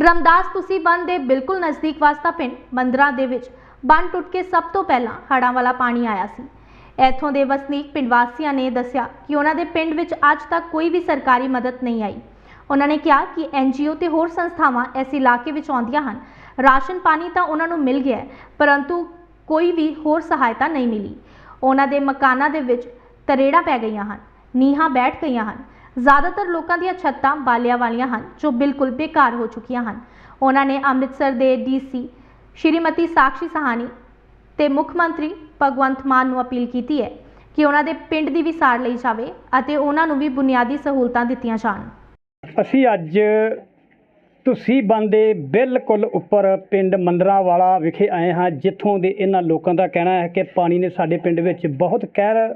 ਰਮਦਾਸ ਤੁਸੀਂ ਬੰਨ ਦੇ ਬਿਲਕੁਲ ਨਜ਼ਦੀਕ ਵਾਸਤਾ ਪਿੰਡ ਮੰਦਰਾਂ ਦੇ ਵਿੱਚ। ਬੰਨ ਟੁੱਟ ਕੇ ਸਭ ਤੋਂ ਪਹਿਲਾਂ ਹੜ੍ਹਾਂ ਵਾਲਾ ਪਾਣੀ ਆਇਆ ਸੀ। ਇੱਥੋਂ ਦੇ ਵਸਨੀਕ ਪਿੰਡ ਵਾਸੀਆਂ ਨੇ ਦੱਸਿਆ ਕਿ ਉਹਨਾਂ ਦੇ ਪਿੰਡ ਵਿੱਚ ਅੱਜ ਤੱਕ ਕੋਈ ਵੀ ਸਰਕਾਰੀ ਮਦਦ ਨਹੀਂ ਆਈ। ਉਹਨਾਂ ਨੇ ਕਿਹਾ ਕਿ ਐਨਜੀਓ ਤੇ ਹੋਰ ਸੰਸਥਾਵਾਂ ਇਸ ਇਲਾਕੇ ਵਿੱਚ ਆਉਂਦੀਆਂ ਹਨ। ਰਾਸ਼ਨ ਪਾਣੀ ਤਾਂ ਉਹਨਾਂ ਨੂੰ ਮਿਲ ਗਿਆ ਪਰੰਤੂ ਕੋਈ ਵੀ ਹੋਰ ਸਹਾਇਤਾ ਨਹੀਂ ਮਿਲੀ। ਉਹਨਾਂ ਦੇ ਮਕਾਨਾਂ ਦੇ ਵਿੱਚ ਤਰੇੜਾਂ ਪੈ ਗਈਆਂ ਹਨ, ਨੀਹਾਂ ਬੈਠ ਗਈਆਂ ਹਨ। ਜ਼ਿਆਦਾਤਰ ਲੋਕਾਂ ਦੀਆਂ ਛੱਤਾਂ ਬਾਲਿਆਂ ਵਾਲੀਆਂ ਹਨ, ਜੋ ਬਿਲਕੁਲ ਬੇਕਾਰ ਹੋ ਚੁੱਕੀਆਂ ਹਨ। ਉਹਨਾਂ ਨੇ ਅੰਮ੍ਰਿਤਸਰ ਦੇ ਡੀਸੀ ਸ਼੍ਰੀਮਤੀ ਸਾਕਸ਼ੀ ਸਹਾਨੀ ਤੇ ਮੁੱਖ ਮੰਤਰੀ ਭਗਵੰਤ ਮਾਨ ਨੂੰ ਅਪੀਲ ਕੀਤੀ ਹੈ ਕਿ ਉਹਨਾਂ ਦੇ ਪਿੰਡ ਦੀ ਵੀ ਸਾਰ ਲਈ ਜਾਵੇ ਅਤੇ ਉਹਨਾਂ ਨੂੰ ਵੀ ਬੁਨਿਆਦੀ ਸਹੂਲਤਾਂ ਦਿੱਤੀਆਂ ਜਾਣ। ਅਸੀਂ ਅੱਜ ਤੁਸੀਂ ਬੰਦੇ ਬਿਲਕੁਲ ਉੱਪਰ ਪਿੰਡ ਮੰਦਰਾਂ ਵਾਲਾ ਵਿਖੇ ਆਏ ਹਾਂ, ਜਿੱਥੋਂ ਦੇ ਇਹਨਾਂ ਲੋਕਾਂ ਦਾ ਕਹਿਣਾ ਹੈ ਕਿ ਪਾਣੀ ਨੇ ਸਾਡੇ ਪਿੰਡ ਵਿੱਚ ਬਹੁਤ ਕਹਿਰ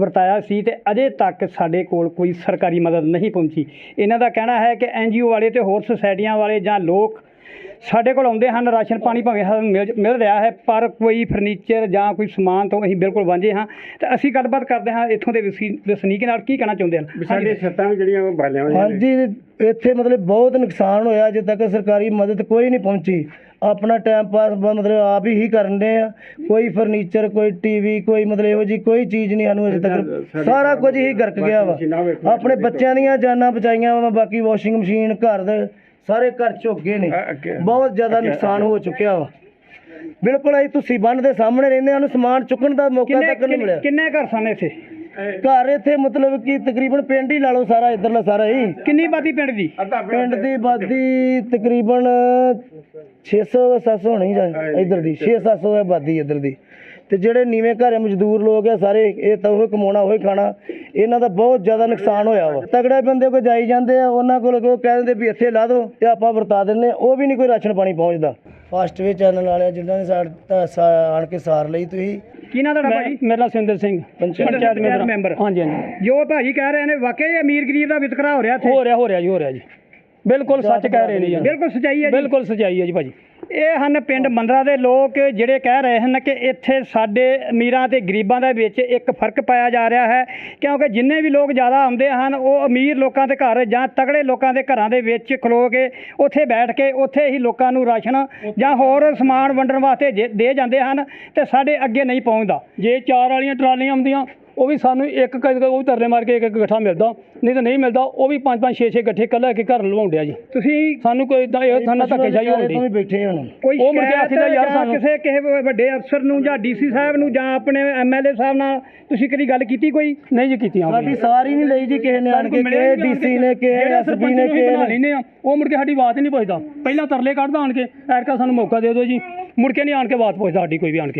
ਵਰਤਾਇਆ ਸੀ ਤੇ ਅਜੇ ਤੱਕ ਸਾਡੇ ਕੋਲ ਕੋਈ ਸਰਕਾਰੀ ਮਦਦ ਨਹੀਂ ਪਹੁੰਚੀ। ਇਹਨਾਂ ਦਾ ਕਹਿਣਾ ਹੈ ਕਿ ਐਨਜੀਓ ਵਾਲੇ ਤੇ ਹੋਰ ਸੁਸਾਇਟੀਆਂ ਵਾਲੇ ਜਾਂ ਲੋਕ ਸਾਡੇ ਕੋਲ ਆਉਂਦੇ ਹਨ ਰਾਸ਼ਨ ਪਾਣੀ ਭਾਵੇਂ ਸਾਨੂੰ ਮਿਲ ਮਿਲ ਰਿਹਾ ਹੈ ਪਰ ਕੋਈ ਫਰਨੀਚਰ ਜਾਂ ਕੋਈ ਸਮਾਨ ਤੋਂ ਅਸੀਂ ਬਿਲਕੁਲ ਵਾਂਝੇ ਹਾਂ। ਤੇ ਅਸੀਂ ਗੱਲਬਾਤ ਕਰਦੇ ਹਾਂ ਇੱਥੋਂ ਦੇ ਵਸੀ- ਵਸਨੀਕ ਨਾਲ ਕੀ ਕਹਿਣਾ ਚਾਹੁੰਦੇ ਹਨ? ਵੀ ਸਾਡੀਆਂ ਛੱਤਾਂ ਵੀ ਜਿਹੜੀਆਂ ਉਹ ਬਾਲਿਆਂ ਹੋਈਆਂ ਨੇ। ਹਾਂਜੀ ਇੱਥੇ ਮਤਲਬ ਬਹੁਤ ਨੁਕਸਾਨ ਹੋਇਆ ਅਜੇ ਤੱਕ ਸਰਕਾਰੀ ਮਦਦ ਕੋਈ ਨਹੀਂ ਪਹੁੰਚੀ। ਆਪਣਾ ਟਾਈਮ ਪਾਸ ਬ- ਮਤਲਬ ਆਪ ਹੀ ਕਰਨ ਦੇ ਆ। ਕੋਈ ਫਰਨੀਚਰ ਕੋਈ ਟੀਵੀ ਕੋਈ ਮਤਲਬ ਇਹੋ ਜੀ ਕੋਈ ਚੀਜ਼ ਨਹੀਂ ਸਾਨੂੰ ਅਜੇ ਤੱਕ। ਸਾਰਾ ਕੁਝ ਹੀ ਗਰਕ ਗਿਆ ਵਾ। ਆਪਣੇ ਬੱਚਿਆਂ ਦੀਆਂ ਜਾਨਾਂ ਬਚਾਈਆਂ ਵਾ ਬਾਕੀ ਵਾਸ਼ਿੰਗ ਮਸ਼ੀਨ ਘਰ ਦੇ ਸਾਰੇ ਘਰ ਝੁੱਕ ਗਏ ਨੇ। ਅ- ਅੱਗੇ- ਬਹੁਤ ਜ਼ਿਆਦਾ ਨੁਕਸਾਨ ਹੋ ਚੁੱਕਿਆ ਵਾ। ਬਿਲਕੁਲ ਅਸੀਂ ਤੁਸੀਂ ਬੰਨ ਦੇ ਸਾਹਮਣੇ ਰਹਿੰਦੇ ਸਾਨੂੰ ਸਮਾਨ ਚੁੱਕਣ ਦਾ ਮੌਕਾ ਤੱਕ ਨਹੀਂ ਮਿਲਿਆ। ਕਿੰਨੇ ਘਰ ਸਨ ਇੱਥੇ? ਘਰ ਇੱਥੇ ਮਤਲਬ ਕਿ ਤਕਰੀਬਨ ਪਿੰਡ ਹੀ ਲਾ ਲਓ ਸਾਰਾ ਇਧਰਲਾ ਸਾਰਾ ਹੀ। ਕਿੰਨੀ ਬਾਦੀ ਪਿੰਡ ਦੀ? ਪਿੰਡ। ਦੀ ਆਬਾਦੀ ਤਕਰੀਬਨ 600 700 ਹੋਣੀ ਜਾਂ ਇਧਰ ਦੀ 6 700 ਹੈ ਆਬਾਦੀ ਇਧਰ ਦੀ। ਤੇ ਜਿਹੜੇ ਨੀਵੇਂ ਘਰੇ ਮਜ਼ਦੂਰ ਲੋਕ ਆ ਸਾਰੇ ਇਹ ਤਾਂ ਉਹ ਕਮਾਉਣਾ ਉਹ ਖਾਣਾ ਇਹਨਾਂ ਦਾ ਬਹੁਤ ਜ਼ਿਆਦਾ ਨੁਕਸਾਨ ਹੋਇਆ ਵਾ। ਤਗੜੇ ਬੰਦੇ ਕੋ ਜਾਈ ਜਾਂਦੇ ਆ ਉਹਨਾਂ ਕੋਲ ਉਹ ਕਹਿ ਦਿੰਦੇ ਵੀ ਇੱਥੇ ਲਾ ਦਿਓ ਤੇ ਆਪਾਂ ਵਰਤਾ ਦਿੰਨੇ ਉਹ ਵੀ ਨਹੀਂ ਕੋਈ ਰਾਸ਼ਨ ਪਾਣੀ ਪਹੁੰਚਦਾ। ਫਾਸਟ ਵੇ ਚੈਨਲ ਵਾਲਿਆਂ ਜਿਨ੍ਹਾਂ ਨੇ ਸਾਡਾ ਆਣ ਕੇ ਸਾਰ ਲਈ ਤੁਸੀਂ ਕੀ ਨਾਂ ਤੁਹਾਡਾ ਭਾਜੀ? ਮੇਰਾ ਸਿੰਦਰ ਸਿੰਘ ਪੰਚਾਇਤ ਮੈਂਬਰ ਮੈਂਬਰ। ਹਾਂਜੀ ਹਾਂਜੀ। ਜੋ ਭਾਜੀ ਕਹਿ ਰਹੇ ਨੇ ਵਾਕਈ ਅਮੀਰ ਗਰੀਬ ਦਾ ਵਿਤਕਰਾ ਹੋ ਰਿਹਾ ਇੱਥੇ? ਹੋ ਰਿਹਾ ਹੋ ਰਿਹਾ ਜੀ ਹੋ ਰਿਹਾ ਜੀ। ਬਿਲਕੁਲ ਸੱਚ ਕਹਿ ਰਹੇ ਨੇ ਜੀ। ਬਿਲਕੁਲ ਸਚਾਈ ਹੈ ਜੀ। ਬਿਲਕੁਲ ਸਚਾਈ ਹੈ ਜੀ ਭਾਜੀ। ਇਹ ਹਨ ਪਿੰਡ ਮੰਦਰਾ ਦੇ ਲੋਕ ਜਿਹੜੇ ਕਹਿ ਰਹੇ ਹਨ ਕਿ ਇੱਥੇ ਸਾਡੇ ਅਮੀਰਾਂ ਤੇ ਗਰੀਬਾਂ ਦੇ ਵਿੱਚ ਇੱਕ ਫ਼ਰਕ ਪਾਇਆ ਜਾ ਰਿਹਾ ਹੈ ਕਿਉਂਕਿ ਜਿੰਨੇ ਵੀ ਲੋਕ ਜ਼ਿਆਦਾ ਆਉਂਦੇ ਹਨ ਉਹ ਅਮੀਰ ਲੋਕਾਂ ਦੇ ਘਰ ਜਾਂ ਤਗੜੇ ਲੋਕਾਂ ਦੇ ਘਰਾਂ ਦੇ ਵਿੱਚ ਖਲੋ ਕੇ ਉੱਥੇ ਬੈਠ ਕੇ ਉੱਥੇ ਹੀ ਲੋਕਾਂ ਨੂੰ ਰਾਸ਼ਨ ਜਾਂ ਹੋਰ ਸਮਾਨ ਵੰਡਣ ਵਾਸਤੇ ਦੇ ਜਾਂਦੇ ਹਨ ਤੇ ਸਾਡੇ ਅੱਗੇ ਨਹੀਂ ਪਹੁੰਚਦਾ। ਜੇ ਚਾਰ ਵਾਲੀਆਂ ਟਰਾਲੀਆਂ ਆਉਂਦੀਆਂ ਉਹ ਵੀ ਸਾਨੂੰ ਇੱਕ ਕ- ਉਹ ਵੀ ਤਰਲੇ ਮਾਰ ਕੇ ਇੱਕ ਇੱਕ ਗੱਠਾ ਮਿਲਦਾ ਨਹੀਂ ਤਾਂ ਨਹੀਂ ਮਿਲਦਾ ਉਹ ਵੀ ਪੰਜ ਪੰਜ ਛੇ ਛੇ ਗੱਠੇ ਕੱਲਾ ਕੇ ਘਰ ਲਵਾਉਂਦੇ ਆ ਜੀ। ਤੁਸੀਂ ਸਾਨੂੰ ਕੋਈ ਇਦਾਂ ਇਹ ਸਾਨੂੰ ਧੱਕੇ ਵੀ ਹੁੰਦੀ ਬੈਠੇ ਹੁਣ? ਕੋਈ ਉਹ ਮੁੜ ਕੇ ਆਖੀਦਾ ਯਾਰ ਸਾਨੂੰ ਕਿਸੇ ਕਿਸੇ ਵੱਡੇ ਅਫਸਰ ਨੂੰ ਜਾਂ ਡੀਸੀ ਸਾਹਿਬ ਨੂੰ ਜਾਂ ਆਪਣੇ ਐਮਐਲਏ ਸਾਹਿਬ ਨਾਲ ਤੁਸੀਂ ਕਦੀ ਗੱਲ ਕੀਤੀ ਕੋਈ? ਨਹੀਂ ਜੀ ਕੀਤੀ ਸਾਡੀ ਸਾਰੀ ਨਹੀਂ ਲਈ ਜੀ ਕਿਸੇ ਨੇ ਆਣ ਕੇ ਕਿ। ਡੀਸੀ ਨੇ ਕਿ ਐਸਪੀ ਨੇ ਕਿ ਲੈਨੇ ਆ ਉਹ ਮੁੜ ਕੇ ਸਾਡੀ ਬਾਤ ਹੀ ਨਹੀਂ ਪੁੱਛਦਾ। ਪਹਿਲਾਂ ਤਰਲੇ ਕੱਢਦਾ ਆਣ ਕੇ ਐਰਕਾ ਸਾਨੂੰ ਮੌਕਾ ਦੇ ਦਿਓ ਜੀ। ਮੁੜ ਕੇ ਨਹੀਂ ਆਣ ਕੇ ਬਾਤ ਪੁੱਛਦਾ ਸਾਡੀ ਕੋਈ ਵੀ ਆਣ ਕੇ।